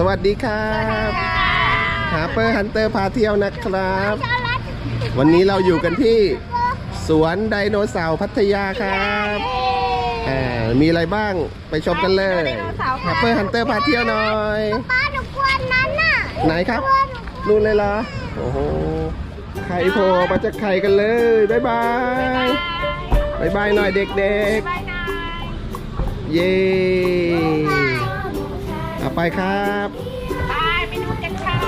สวัสดีครับฮาเปอร์ฮันเตอร์พาเที่ยวนะครับ วันนี้เราอยู่กันที่ สวนไดโนเสาร์พัทยาครับอ่ามีอะไรบ้างไปชมกันเลยฮาเปอร์ฮันเตอร์พาเที่ยวหน่อยป้าหนูกลัวนั้นน่ะไหนครับนู่นเลยเหรอโอ้โหไข่โผล่มาจากไข่กันเลยบ๊ายบายบ๊ายบายหน่อยเด็กๆ เย้เอา ไปครับไปไปดูกันค่ะ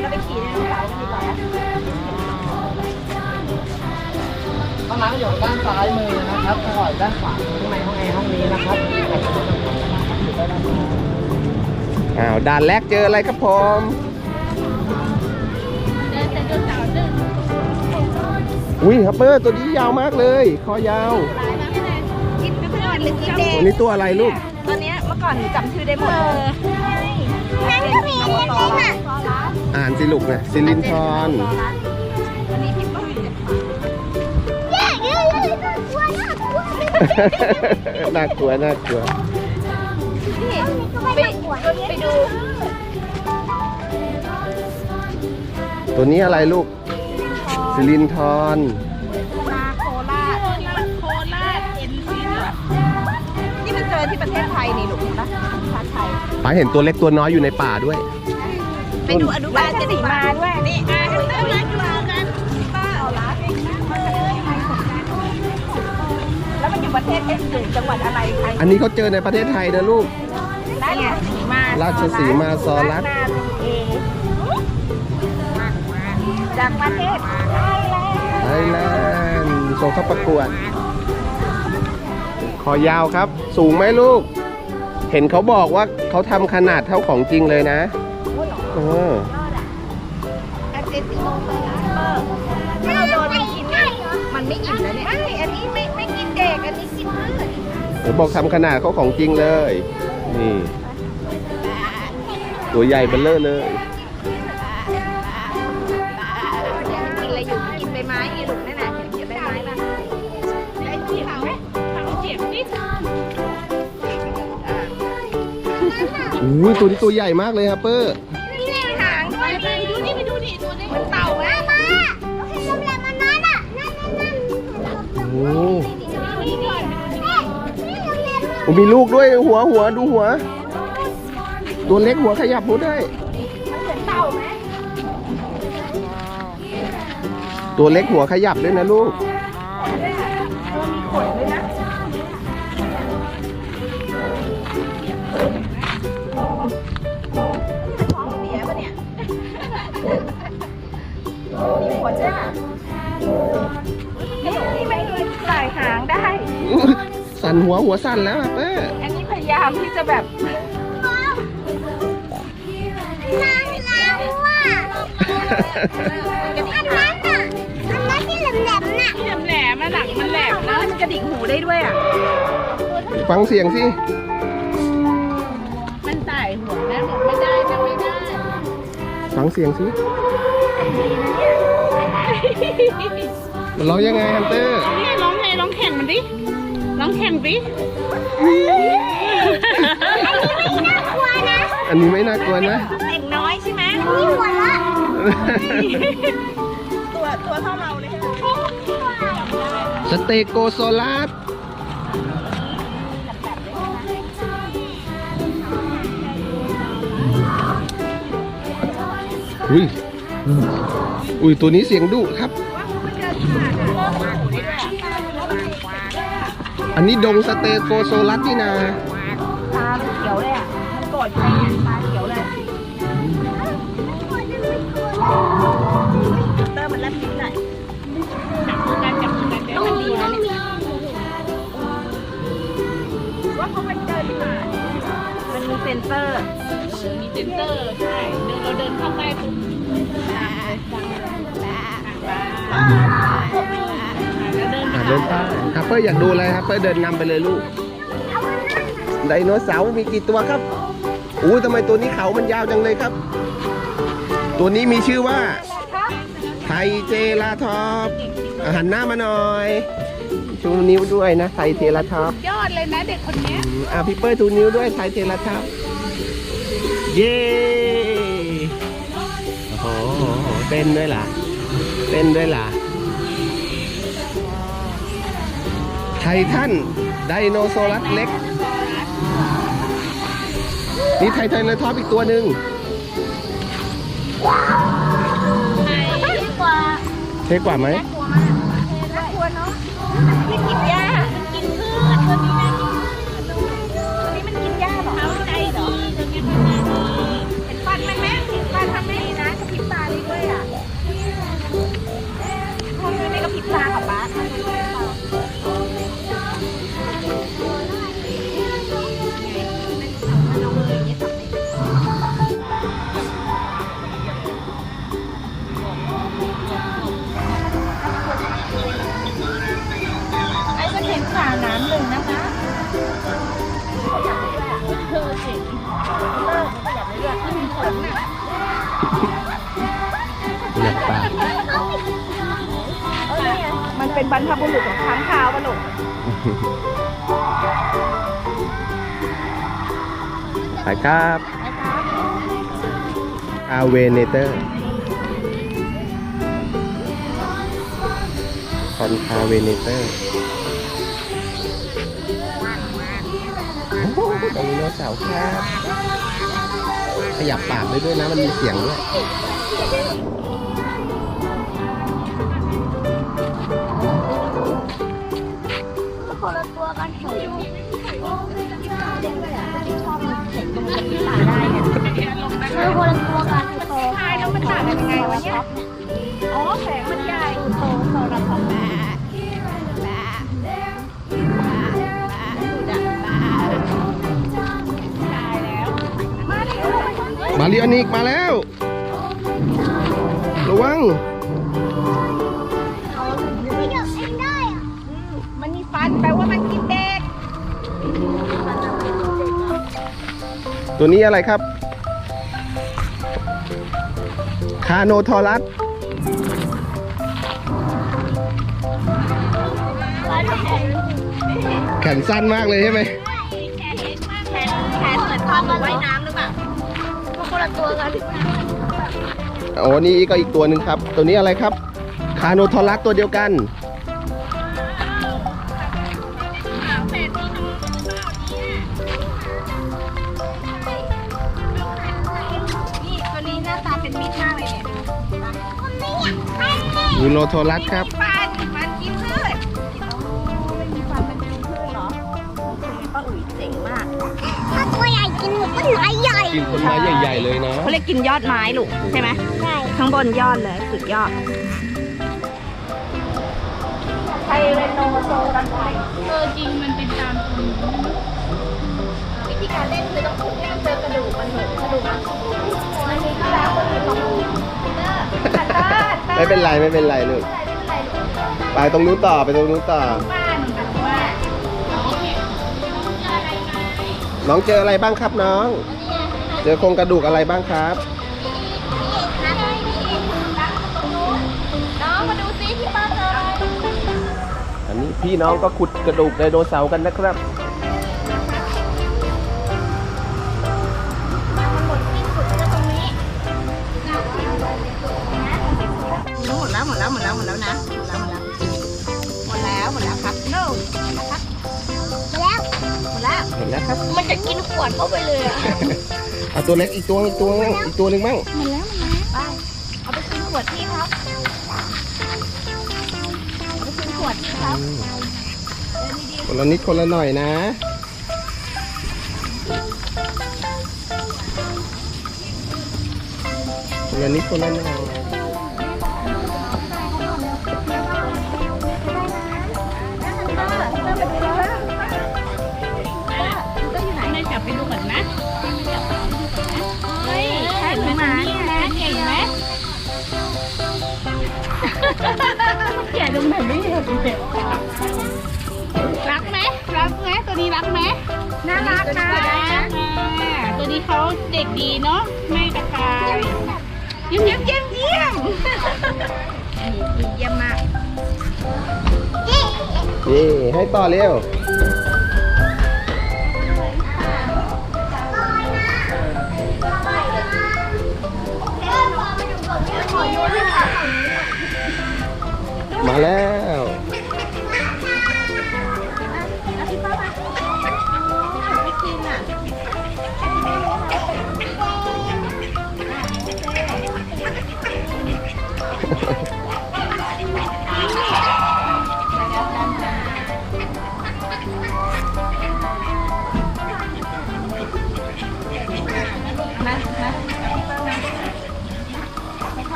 เราไปขี่ดโนเสากันดีกว่าห้องน้ำอยู่ด้านซ้ายมือนะครับถอยด้านขวาข้างในห้องแอร์ห้องนี้นะครับอ้าวด่านแรกเจออะไรครับผมเดินไดโนเสาร์เดิน อุ้ยฮัปเปอร์ตัวนี้ยาวมากเลย คอยาวร้ายมาไม่ได้กินไม่ค่อยหรือกินเด็ตัวนี้ตัวอะไรลูกตอนนี้เมื่อก่อนหนูจำชื่อได้หมดเลยนั้นก็มีอันนี้น่ะอ่านสิลูกนะซิลินทอนวันนี้พี่ปุ้ยแย่เยอะเลยน่ากลัวน่ากลัวน่ากลัวน่ากลัวไปไปดู ตัวนี้อะไรลูก ซิลินทอนมาโคราชนี่มันโคราชเอ็นซีนี่มันเจอที่ประเทศไทยนี่ลูกนะประเทศไทยป้าเห็นตัวเล็กตัวน้อยอยู่ในป่าด้วยไปดูอนุบาลจะดีมาด้วยนี่อะเต้นมาดูกันป้าเอาละแล้วมันอยู่ประเทศเอสอยู่จังหวัดอะไรใครอันนี้เขาเจอในประเทศไทยนะลูกได้ไงสีมาราชสีมาซอรัสนาเอ จากประเทศไทยแลนด์ไทยแลนด์ส่งเข้าประกวด คอยาวครับ สูงไหมลูก เห็นเขาบอกว่าเขาทำขนาดเท่าของจริงเลยนะเอออาเจติโนเปอร์ถ้าเราโดนมันกินเนี่ยมันไม่อิ่มแล้วเนี่ยไม่อันนี้ไม่ไม่กินเด็กอันนี้กินพืชเดี๋ยวบอกทำขนาดเขาของจริงเลย นี่ ตัวใหญ่เบลเลอร์เลย อุ้ยตัวนี้ตัวใหญ่มากเลยครับเปอร์นี่หางด้วยไปดูนี่ไปดูนี่ตัวนี้มันเต่าไหมมาเห็นลมแรงมันนั้นน่ะนั่นนั่นนั่นโอ้นี่ก่อนนี่ลมแรงโหมีลูกด้วยหัวหัวดูหัว ตัวเล็กหัวขยับหมดได้มันเหมือนเต่าไหมตัวเล็กหัวขยับด้วยนะลูก สั่นหัวหัวสั่นแล้วครับเปอร์อันนี้พยายามที่จะแบบนางเราอะอันนั้นน่ะอันนั้นที่แหลมๆน่ะแหลมแหลมๆมันหนังมันแหลมนะมันกระดิกหูได้ด้วยอะ ฟังเสียงสิมันไต่หัวนะบอกไม่ได้นะไม่ได้ ฟังเสียงสิมันร้องยังไงฮันเตอร์ นี่ร้องไงร้องแข่งมันดิร้ องแข่งดิน่ากลัวนะอันนี้ไม่น่ากลัวนะเด็กน้อยใช่ไหมมีหัวละตัวตัวเท่าเราเลยสเตโกโซลัสอุ้ย อุ้ย ตัวนี้เสียงดุครับ อันนี้ดงสเตโกโซลัสนี่นาตาเขียวเลยอะมันโกรธในี่ยตา เปอร์อยากดูอะไรฮัปเปอร์เดินนำไปเลยลูกไดโนเสาร์มีกี่ตัวครับอู้ทำไมตัวนี้เขามันยาวจังเลยครับ ตัวนี้มีชื่อว่าไทเจราทอปอาหันหน้ามาหน่อยชูนิ้วด้วยนะไทยเทเลท็อปยอดเลยนะเด็กคนเนี้ยอืมอะพี่เปิ้ลชูนิ้วด้วยไทยเทเลท็อปเย้โอ้โหเต้นด้วยล่ะเต้นด้วยล่ะ ททันไดโนเสาร์เล็ก นี่ไทยเทเลท็อปอีกตัวหนึ่งดีกว่าเท่กว่าไหม เป็นบรรพบุรุษของค้างคาวปะลูกไปครับอาเวเนเตอร์คอนคาเวเนเตอร์โอ้โหไดโนเสาร์ครับ ขยับปากได้ด้วยนะ มันมีเสียงด้วย วะเนี่ย อ๋อแสงมันใหญ่โตโตระพับแม่มาดิลูกไปคนเดียวมาริโอนิกมาแล้ว ระวังไม่ยอมเองได้อะมันมีฟันแปลว่ามันกินเด็ก ตัวนี้อะไรครับ คาโนทอรัสแขนสั้นมากเลยใช่ไหมแขนเล็กมากแขนแขนเหมือนทอมว่ายน้ำหรือเปล่ามันคนละตัวกันโอ้นี่ก็อีกตัวหนึ่งครับ ตัวนี้อะไรครับ คาโนทอรัสตัวเดียวกันนี่ เลยยูโรโทรัสครับ ฟันมันกินพืชไม่มีฟันมันกินพืชเหรอป้าอุ๋ยเจ๋งมากถ้าตัวใหญ่กินหมดต้นไม้ใหญ่กินต้นไม้ใหญ่ๆเลยนะเขาเรียกกินยอดไม้ลูกใช่ไหมใช่ข้างบนยอดเลยสุดยอดไทเรโนโซรันไทเออจริงมันเป็นตามตัววิธีการเล่นคือต้องทุบให้มันเจอกระดูกมันเหมือนกระดูกมันมันมีที่แล้วคนมีสอง ไม่เป็นไรไม่เป็นไรลูกไม่เป็นไรลูกไปตรงนู้นต่อไปตรงนู้นต่อบ้านตัดว่าน้องเจออะไรบ้างครับน้อง เจอโครงกระดูกอะไรบ้างครับน้องมาดูซิที่ป้าเจออะไรอันนี้พี่น้องก็ขุดกระดูกไดโนเสาร์กันนะครับ หมดแล้วหมดแล้วหมดแล้วนะ หมดแล้วหมดแล้วหมดแล้วหมดแล้วครับ no ครับแล้วหมดแล้ว เห็นแล้วครับ มันจะกินขวดเข้าไปเลยอะเอาตัวเล็กอีกตัวอีกตัวอีกตัวหนึ่งบ้างหมดแล้วหมดแล้วไปเอาไปคืนขวดพี่ครับเอาไปคืนขวดพี่ครับคนละนิดคนละหน่อยนะ คนละนิดคนละหน่อย แกดูแบบไม่เห็นเด็กรักไหมรักไหมตัวนี้รักไหมน่ารักนะตัวนี้เขาเด็กดีเนาะไม่กระตายยิ้มยิ้มยิ้มยิ้มนี่เยี่ยมมากนี่ให้ต่อเร็วมาแมาแล้ว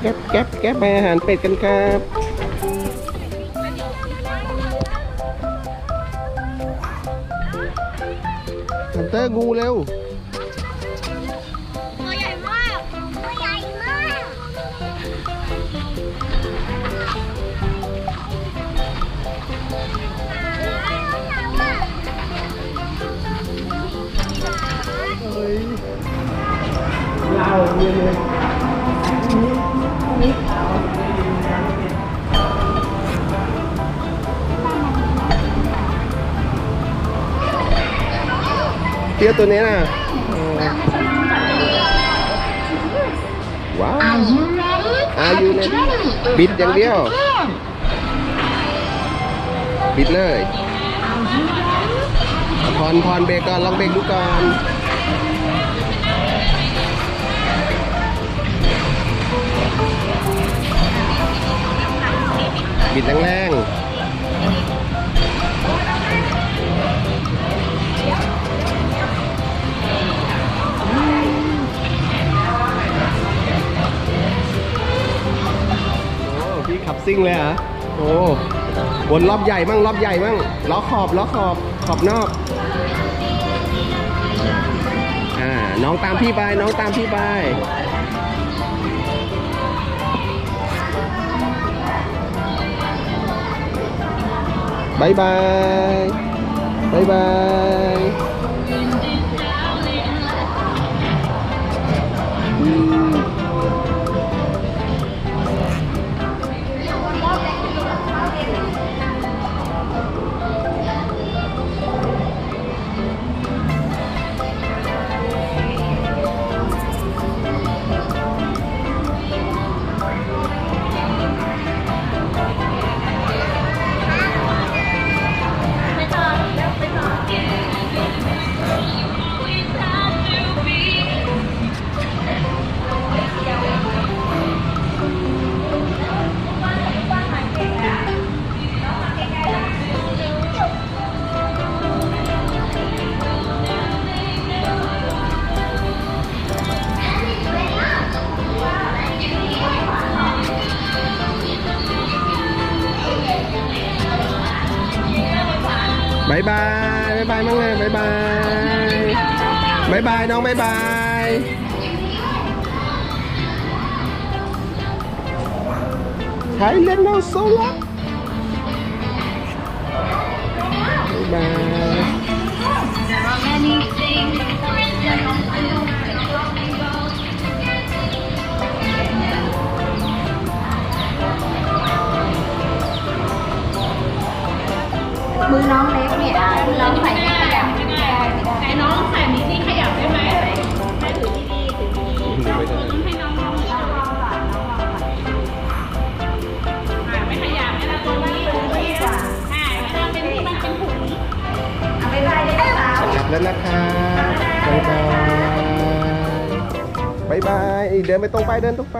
แก๊บแก๊บแก๊บไปอาหารเป็ดกันครับฮันเตอร์งูเร็ว ตัวใหญ่มาก ตัวใหญ่มากเรา เนี่ยเลยเตี้ยตัวนี้น่ะว้าว Are you ready บิดอย่างเดียว บิดเลยพรพรเบรกก่อนลองเบรกดูก่อน บิดแรงพี่ขับซิ่งเลยเหรอโอ้วนรอบใหญ่มั่งรอบใหญ่มั่งล้อขอบล้อขอบขอบนอก อ่า น้องตามพี่ไป น้องตามพี่ไป บายบา บายบายน้องบายบายไทยเลน ถือดีๆถือดีๆต้องให้น้องลองก่อนน้องลองก่อนน้องลองก่อนอ่าไม่ขยับไม่ละตัวนี้ดีกว่อ่าถ้าเป็นมันเป็นถุงเอาไปได้ได้สาวกลับแล้วนะครับบายบายบายบายเดินไปตรงไปเดินตรงไป